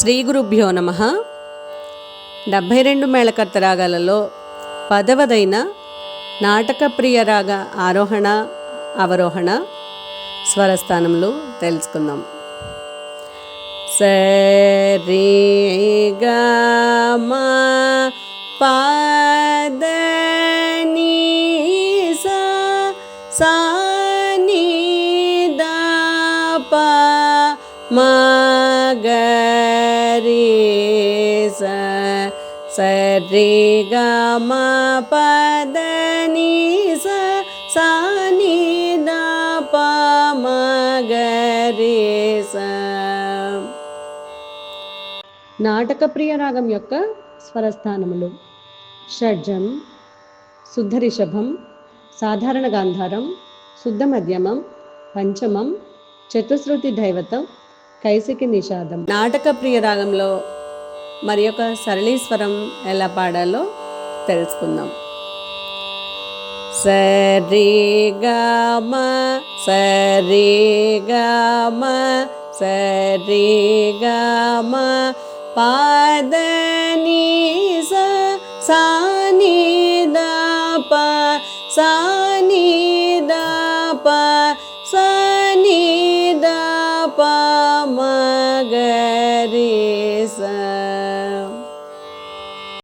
శ్రీ గురుభ్యో నమ. డెబ్భై రెండు మేళకర్త రాగాలలో పదవదైన నాటక ప్రియ రాగ ఆరోహణ అవరోహణ స్వరస్థానంలో తెలుసుకుందాం. సరి గా మా పాద సా సా నీ దా పా మా గ సరి గా మా పద నీ స నాటక ప్రియ రాగం యొక్క స్వరస్థానములు షడ్జం శుద్ధ రిషభం సాధారణ గాంధారం శుద్ధ మధ్యమం పంచమం చతుశ్రుతి దైవతం కైసికి నిషాదం. నాటక ప్రియ రాగంలో మరి యొక్క సరళీస్వరం ఎలా పాడాలో తెలుసుకుందాం. సరి గమ సరి గమ సరి గమ పాదని స సాని ద ప సాని மகரிசா